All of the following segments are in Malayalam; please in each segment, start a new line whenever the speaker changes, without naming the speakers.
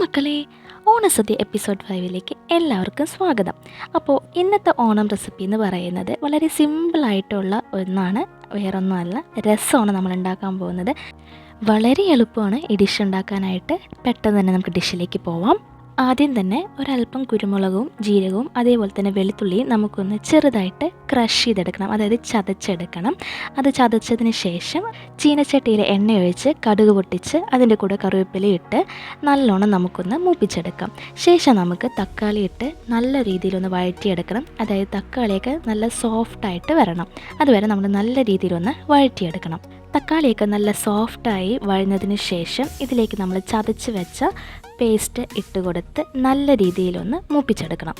മക്കളെ ഓണസദ്യ എപ്പിസോഡ് ഫൈവിലേക്ക് എല്ലാവർക്കും സ്വാഗതം. അപ്പോൾ ഇന്നത്തെ ഓണം റെസിപ്പി എന്ന് പറയുന്നത് വളരെ സിമ്പിളായിട്ടുള്ള ഒന്നാണ് വേറൊന്നുമല്ല രസമാണ് നമ്മൾ ഉണ്ടാക്കാൻ പോകുന്നത്. വളരെ എളുപ്പമാണ് ഈ ഡിഷ് ഉണ്ടാക്കാനായിട്ട്. പെട്ടെന്ന് തന്നെ നമുക്ക് ഡിഷിലേക്ക് പോവാം. ആദ്യം തന്നെ ഒരല്പം കുരുമുളകും ജീരകവും അതേപോലെ തന്നെ വെളുത്തുള്ളിയും നമുക്കൊന്ന് ചെറുതായിട്ട് ക്രഷ് ചെയ്തെടുക്കണം. അതായത് ചതച്ചെടുക്കണം. അത് ചതച്ചതിന് ശേഷം ചീനച്ചട്ടിയിൽ എണ്ണ ഒഴിച്ച് കടുക് പൊട്ടിച്ച് അതിന്റെ കൂടെ കറിവേപ്പില ഇട്ട് നല്ലോണം നമുക്കൊന്ന് മൂപ്പിച്ചെടുക്കാം. ശേഷം നമുക്ക് തക്കാളി ഇട്ട് നല്ല രീതിയിലൊന്ന് വഴറ്റിയെടുക്കണം. അതായത് തക്കാളിയൊക്കെ നല്ല സോഫ്റ്റായിട്ട് വരണം. അതുവരെ നമ്മൾ നല്ല രീതിയിലൊന്ന് വഴറ്റിയെടുക്കണം. തക്കാളിയൊക്കെ നല്ല സോഫ്റ്റായി വഴഞ്ഞതിന് ശേഷം ഇതിലേക്ക് നമ്മൾ ചതച്ച് വെച്ച പേസ്റ്റ് ഇട്ട് കൊടുത്ത് നല്ല രീതിയിലൊന്ന് മൂപ്പിച്ചെടുക്കണം.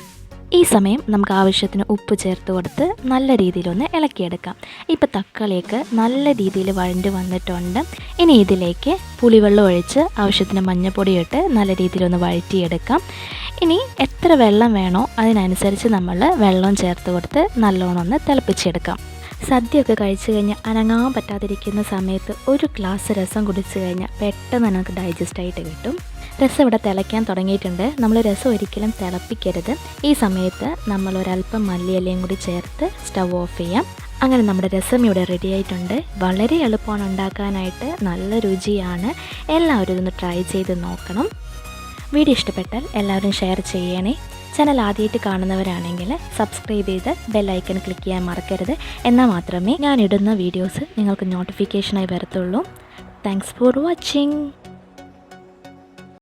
ഈ സമയം നമുക്ക് ആവശ്യത്തിന് ഉപ്പ് ചേർത്ത് കൊടുത്ത് നല്ല രീതിയിലൊന്ന് ഇളക്കിയെടുക്കാം. ഇപ്പോൾ തക്കാളിയൊക്കെ നല്ല രീതിയിൽ വഴണ്ട് വന്നിട്ടുണ്ട്. ഇനി ഇതിലേക്ക് പുളിവെള്ളം ഒഴിച്ച് ആവശ്യത്തിന് മഞ്ഞൾപ്പൊടി ഇട്ട് നല്ല രീതിയിലൊന്ന് വഴറ്റിയെടുക്കാം. ഇനി എത്ര വെള്ളം വേണോ അതിനനുസരിച്ച് നമ്മൾ വെള്ളം ചേർത്ത് കൊടുത്ത് നല്ലോണം ഒന്ന് തിളപ്പിച്ചെടുക്കാം. സദ്യയൊക്കെ കഴിച്ചു കഴിഞ്ഞാൽ അനങ്ങാൻ പറ്റാതിരിക്കുന്ന സമയത്ത് ഒരു ഗ്ലാസ് രസം കുടിച്ചു കഴിഞ്ഞാൽ പെട്ടെന്ന് നമുക്ക് ഡൈജസ്റ്റ് ആയിട്ട് കിട്ടും. രസം ഇവിടെ തിളയ്ക്കാൻ തുടങ്ങിയിട്ടുണ്ട്. നമ്മൾ രസം ഒരിക്കലും തിളപ്പിക്കരുത്. ഈ സമയത്ത് നമ്മൾ ഒരല്പം മല്ലിയിലയും കൂടി ചേർത്ത് സ്റ്റവ് ഓഫ് ചെയ്യാം. അങ്ങനെ നമ്മുടെ രസം ഇവിടെ റെഡി ആയിട്ടുണ്ട്. വളരെ എളുപ്പമാണ് ഉണ്ടാക്കാനായിട്ട്. നല്ല രുചിയാണ്. എല്ലാവരും ഇതൊന്ന് ട്രൈ ചെയ്ത് നോക്കണം. വീഡിയോ ഇഷ്ടപ്പെട്ടാൽ എല്ലാവരും ഷെയർ ചെയ്യണേ. ചാനൽ ആദ്യമായിട്ട് കാണുന്നവരാണെങ്കിൽ സബ്സ്ക്രൈബ് ചെയ്ത് ബെല്ലൈക്കൺ ക്ലിക്ക് ചെയ്യാൻ മറക്കരുത്. എന്നാൽ മാത്രമേ ഞാൻ ഇടുന്ന വീഡിയോസ് നിങ്ങൾക്ക് നോട്ടിഫിക്കേഷനായി വരത്തുള്ളൂ. Thanks for watching